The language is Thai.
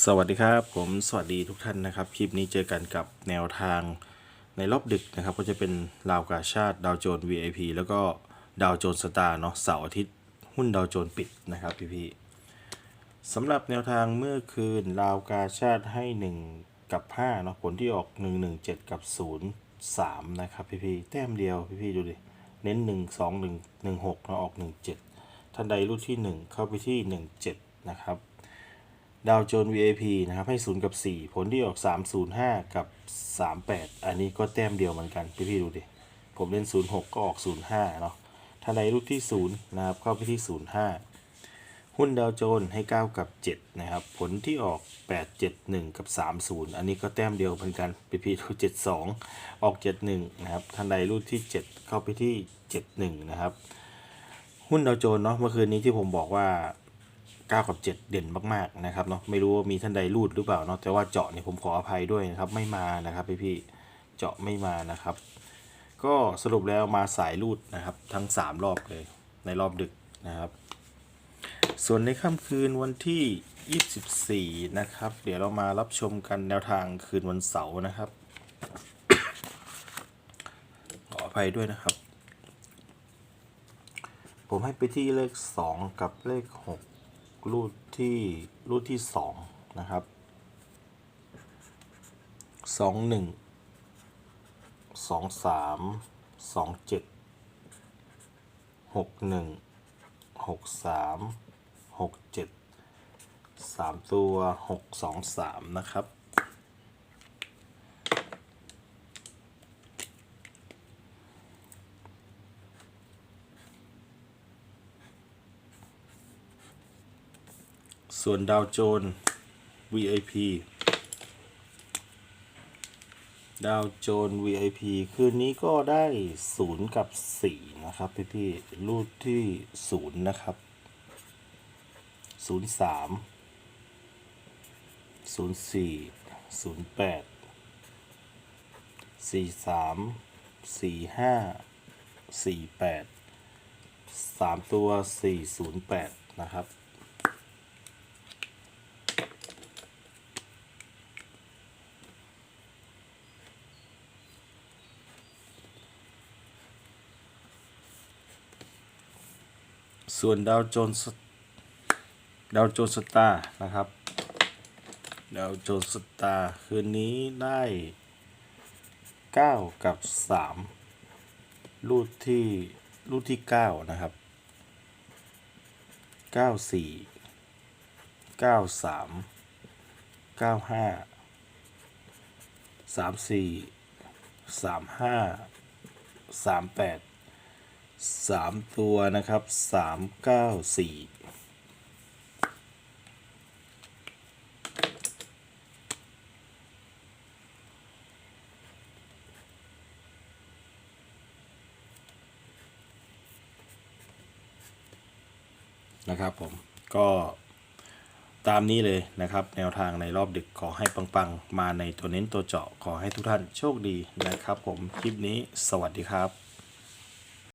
สวัสดีครับ ผมสวัสดีทุกท่านนะครับ คลิปนี้เจอกันกับแนวทางในรอบดึกนะครับ ก็จะเป็นลาวกาชาติดาวโจน VIP แล้วก็ดาวโจนสตาร์เนาะเสาร์อาทิตย์หุ้นดาวโจนปิดนะครับพี่ๆสำหรับแนวทางเมื่อคืนลาวกาชาติให้ 1 กับ 5 เนาะผลที่ออก 117 กับ 0 3 นะครับพี่ๆแต้มเดียวพี่ๆดูดิ เน้น 1 2 1 1 6แล้วออก 17ท่านใดรุ่นที่ 1 เข้าไปที่ 17 นะครับ ดาวโจน VIP นะครับให้ 0 กับ 4 ผลที่ออก 305 กับ 38 อันนี้ก็แต้มเดียวเหมือนกัน พี่ๆดูดิ ผมเล่น 06 ก็ออก 05 เนาะท่านใดรุ่นที่ 0 นะครับ เข้าไปที่ 05 หุ้นดาวโจนให้ 9 กับ 7 นะครับ ผลที่ออก 8 7 1 กับ 30 อันนี้ก็แต้มเดียวเหมือนกัน พี่ๆดู 72 ออก 71 นะครับท่านใดรุ่นที่ 7 เข้าไปที่ 71 นะครับ หุ้นดาวโจนส์เนาะเมื่อคืนนี้ที่ผมบอกว่า 9 กับ 7 เด่นมากๆนะครับเนาะไม่รู้ว่ามีท่านใดรูดหรือเปล่าเนาะแต่ว่าเจาะเนี่ยผมขออภัยด้วยนะครับไม่มานะครับพี่ๆเจาะไม่มานะครับ ก็สรุปแล้วมาสายรูดนะครับ ทั้ง 3 รอบเลยในรอบดึกนะครับ ส่วนในค่ำคืนวันที่ 24 นะครับ เดี๋ยวเรามารับชมกันแนวทางคืนวันเสาร์นะครับ ขออภัยด้วยนะครับ ผมให้ไปที่เลข 2 กับเลข 6 รูทที่รูทที่สองนะครับสองหนึ่งสองสามสองเจ็ดหกหนึ่งหกสามหกเจ็ดสามตัวหกสองสามนะครับ ส่วนดาวโจน VIP ดาวโจน VIP คืนนี้ก็ได้0กับ4นะครับพี่พี่รูดที่0นะครับ0 3 0 4 0 8 4 3 4 5 4 8 3ตัว4 0 8นะครับ ส่วนดาวโจนส์ดาวโจนสตาร์นะครับดาวโจนส์สตาร์คืนนี้ได้ 9 กับ 3 รูดที่รูดที่ 9 นะครับ 94 93 95 34 35 38 สามตัวนะครับสามเก้าสี่นะครับผมก็ตามนี้เลยนะครับ แนวทางในรอบดึกขอให้ปังๆ มาในตัวเน้นตัวเจาะขอให้ทุกท่านโชคดีนะครับผม คลิปนี้สวัสดีครับ